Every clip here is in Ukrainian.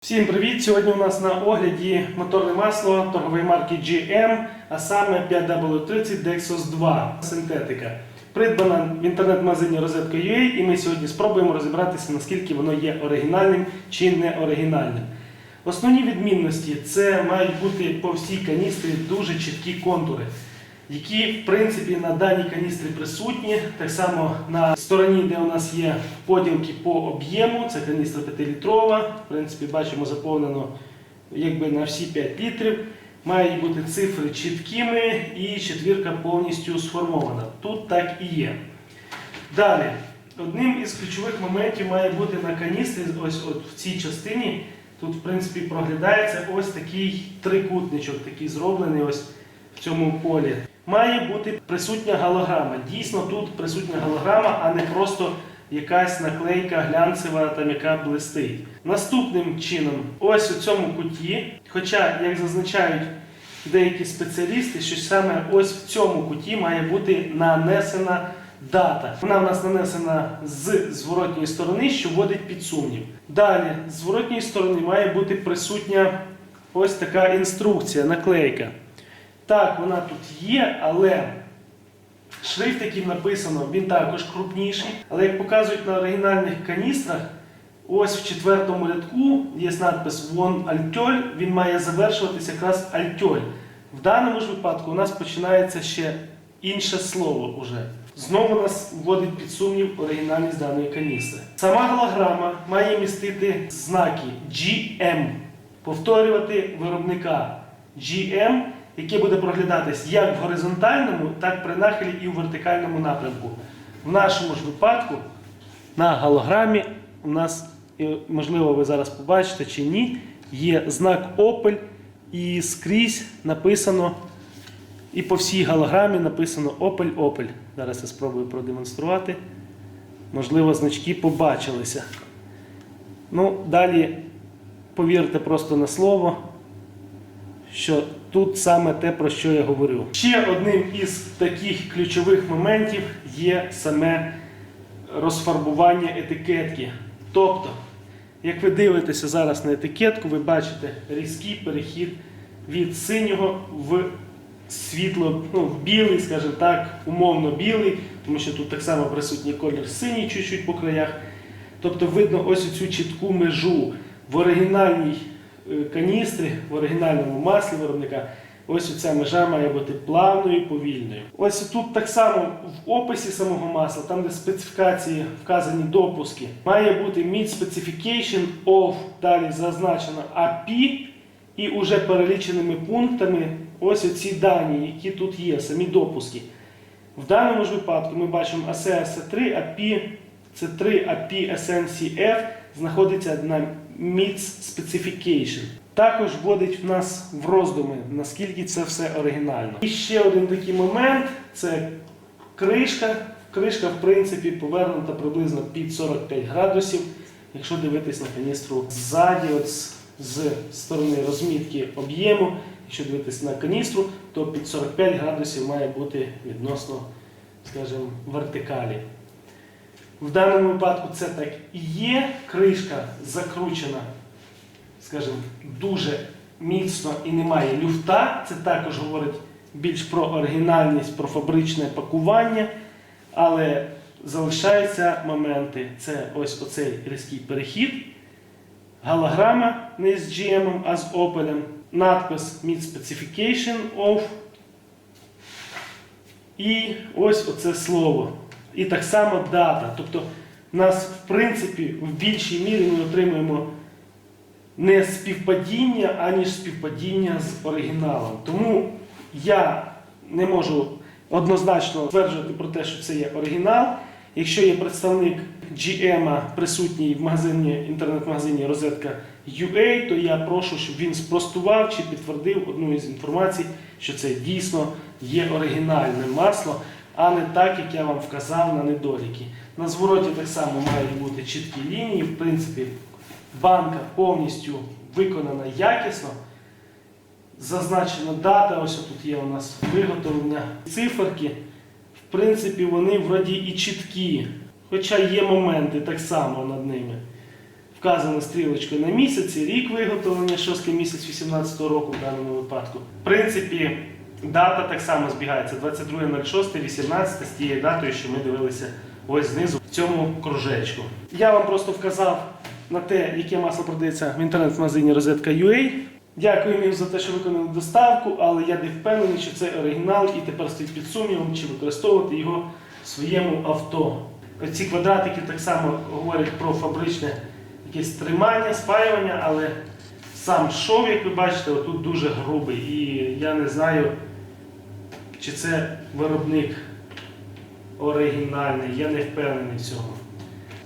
Всім привіт! Сьогодні у нас на огляді моторне масло торгової марки GM, а саме 5W30 Dexos 2 синтетика. Придбана в інтернет-магазині Розетка.ua і ми сьогодні спробуємо розібратися, наскільки воно є оригінальним чи не оригінальним. Основні відмінності це мають бути по всій каністрі дуже чіткі контури, які в принципі на даній каністрі присутні. Так само на стороні, де у нас є поділки по об'єму, це каністра 5-літрова. В принципі, бачимо заповнено якби на всі 5 літрів. Мають бути цифри чіткими і четвірка повністю сформована. Тут так і є. Далі, одним із ключових моментів має бути на каністрі, ось от в цій частині. Тут, в принципі, проглядається ось такий трикутничок, такий зроблений ось в цьому полі. Має бути присутня голограма. Дійсно, тут присутня голограма, а не просто якась наклейка глянцева, там яка блистить. Наступним чином, ось у цьому куті, хоча, як зазначають деякі спеціалісти, що саме ось в цьому куті має бути нанесена дата. Вона в нас нанесена з зворотньої сторони, що вводить під сумнів. Далі, з зворотньої сторони має бути присутня ось така інструкція, наклейка. Так, вона тут є, але шрифт, яким написано, він також крупніший. Але як показують на оригінальних каністрах, ось в четвертому рядку є надпис Вон Альтьоль, він має завершуватися якраз Альтьоль. В даному ж випадку у нас починається ще інше слово уже. Знову нас вводить під сумнів оригінальність даної каністри. Сама голограма має містити знаки GM, повторювати виробника GM, яке буде проглядатись як в горизонтальному, так при нахилі і в вертикальному напрямку. В нашому ж випадку на голограмі у нас, можливо, ви зараз побачите чи ні, є знак Opel і скрізь написано, і по всій голограмі написано Opel Opel. Зараз я спробую продемонструвати. Можливо, значки побачилися. Ну, далі повірте просто на слово, що тут саме те, про що я говорю. Ще одним із таких ключових моментів є саме розфарбування етикетки. Тобто, як ви дивитеся зараз на етикетку, ви бачите різкий перехід від синього в світло, ну, в білий, скажімо так, умовно білий, тому що тут так само присутній колір синій чуть-чуть по краях. Тобто видно ось цю чітку межу в оригінальній е, каністрі, в оригінальному маслі виробника. Ось ця межа має бути плавною і повільною. Ось тут так само в описі самого масла, там де специфікації вказані допуски, має бути Meet Specification of, далі зазначено API, і уже переліченими пунктами ось оці дані, які тут є, самі допуски. В даному ж випадку ми бачимо ACS 3 API C3 API SNCF знаходиться на MITS Specification. Також вводить в нас в роздуми, наскільки це все оригінально. І ще один такий момент це кришка. Кришка, в принципі, повернута приблизно під 45 градусів. Якщо дивитись на каністру ззаді, от з, сторони розмітки об'єму, якщо дивитись на каністру, то під 45 градусів має бути відносно, скажімо, вертикалі. В даному випадку це так і є. Кришка закручена, скажімо, дуже міцно і немає люфта. Це також говорить більш про оригінальність, про фабричне пакування. Але залишаються моменти. Це ось оцей різкий перехід. Голограма не з GM, а з Opel. Надпис Meet Specification of. І ось оце слово. І так само дата. Тобто, нас, в принципі, в більшій мірі ми отримуємо не співпадіння, аніж співпадіння з оригіналом. Тому я не можу однозначно стверджувати про те, що це є оригінал. Якщо є представник GM присутній в магазині, інтернет-магазині розетка UA, то я прошу, щоб він спростував чи підтвердив одну із інформацій, що це дійсно є оригінальне масло, а не так, як я вам вказав на недоліки. На звороті так само мають бути чіткі лінії. В принципі, банка повністю виконана якісно. Зазначена дата, ось тут є у нас виготовлення циферки. В принципі, вони вроді і чіткі, хоча є моменти так само над ними. вказано стрілочкою на місяць, і рік виготовлення, 6 місяць 18 року в даному випадку. В принципі, дата так само збігається 22.06.18 з тією датою, що ми дивилися ось знизу в цьому кружечку. Я вам просто вказав на те, яке масло продається в інтернет-магазині Розетка.ua. Дякую їм за те, що виконали доставку, але я не впевнений, що це оригінал і тепер стоїть під сумнівом, чи використовувати його в своєму авто. Ці квадратики так само говорять про фабричне якесь тримання, спаювання, але сам шов, як ви бачите, отут дуже грубий. І я не знаю, чи це виробник оригінальний, я не впевнений в цьому.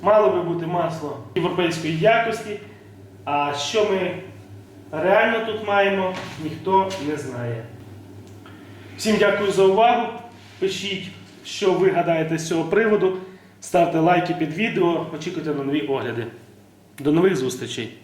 Мало би бути масло європейської якості, а що ми реально тут маємо, ніхто не знає. Всім дякую за увагу. Пишіть, що ви гадаєте з цього приводу. Ставте лайки під відео, очікуйте на нові огляди. До нових зустрічей!